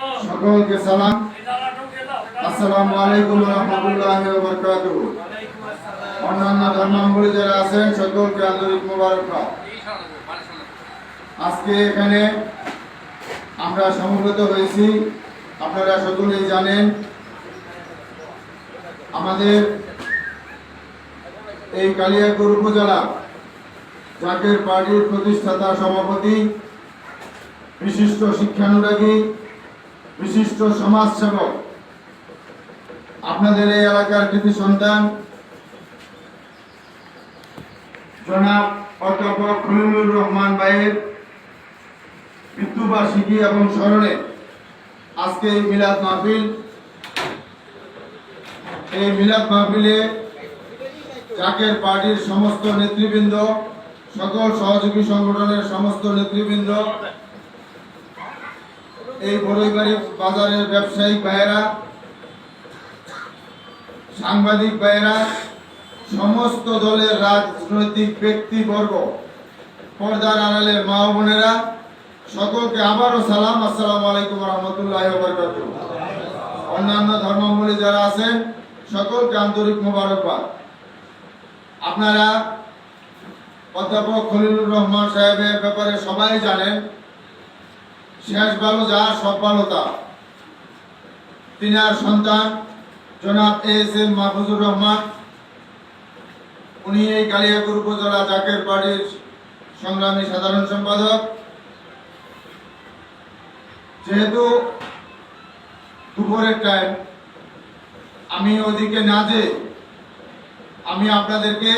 সকলকে সালাম। আসসালামু আলাইকুম রহমতুল্লাহ বরকাত অন্যান্য ধর্মাবলী যারা আছেন, সকলকে আন্তরিক মোবারকবাদ। আজকে এখানে আমরা সমবেত হয়েছি। আপনারা সকলেই জানেন, আমাদের এই কালিয়াকুর উপজেলা জাকের পার্টির প্রতিষ্ঠাতা সভাপতি, বিশিষ্ট শিক্ষানুরাগী বিশিষ্ট সমাজসেবক। আপনাদের এই এলাকার কৃতি সন্তান, জনাব অধ্যাপক খলিলুর রহমান ভাইয়ের মৃত্যুবার্ষিকী এবং স্মরণে আজকে এই মিলাদ মাহফিল। এই মিলাদ মাহফিলে জাকের পার্টির সমস্ত নেতৃবৃন্দ, সকল সহযোগী সংগঠনের সমস্ত নেতৃবৃন্দ এই বড়ইবাড়ি বাজারের ব্যবসায়িক ভাইয়েরা, সাংবাদিক ভাইয়েরা, সমস্ত দলের রাজনৈতিক ব্যক্তিবর্গ, পর্দার আড়ালের মা বোনেরা, সকলকে আবারও সালাম, আসসালামু আলাইকুম রহমতুল্লাহ অন্যান্য ধর্মাবলী যারা আছেন, সকলকে আন্তরিক মোবারকবাদ। আপনারা অধ্যাপক খলিলুর রহমান সাহেবের ব্যাপারে সবাই জানেন শেষ ভালো যা, সব ভালো তা। সন্তান, জনাব এস এম মাহফুজুর রহমান। উনি এই কালিয়াকুর উপজেলা জাকের পার্টির সংগ্রামী সাধারণ সম্পাদক। যেহেতু দুপুরের টাইম আমি ওদিকে না যে আমি আপনাদেরকে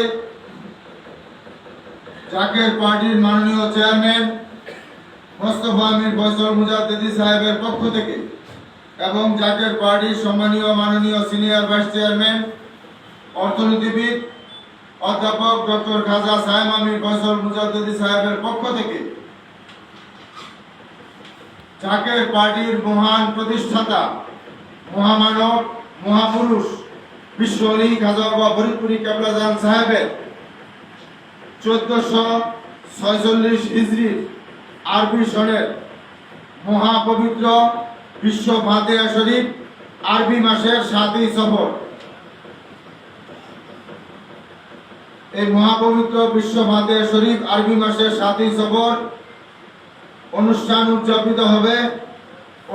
জাকের পার্টির মাননীয় চেয়ারম্যান মোস্তফা আমির ফয়সল মুজাদ্দিদি সাহেবের পক্ষ থেকে এবং জাকের পার্টির সম্মানীয় মাননীয় সিনিয়র ভাইস চেয়ারম্যান, অর্থনীতিবিদ, অধ্যাপক ডক্টর খাজা সাহেব আমির ফয়সল মুজাদ্দিদি সাহেবের পক্ষ থেকে জাকের পার্টির মহান প্রতিষ্ঠাতা, মহামানব, মহাপুরুষ, বিশ্ব অলি খাজা বাবা ফরিদপুরি কেবলাজান সাহেবের চোদ্দশো ছয়চল্লিশ হিজড়ির আরবি সনের মহাপবিত্র বিশ্ব ফাতেহা শরীফ আরবি মাসের সাতই সফর। এই মহাপবিত্র বিশ্ব ফাতেহা শরীফ আরবি মাসের সাতই সফর অনুষ্ঠান উদযাপিত হবে,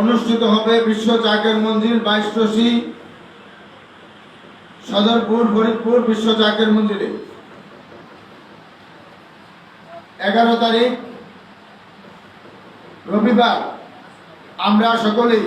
অনুষ্ঠিত হবে বিশ্ব চাকের মন্দির বাইশটসি সদরপুর, ফরিদপুর বিশ্ব চাকের মন্দিরে। এগারো তারিখ রবিবার আমরা সকলেই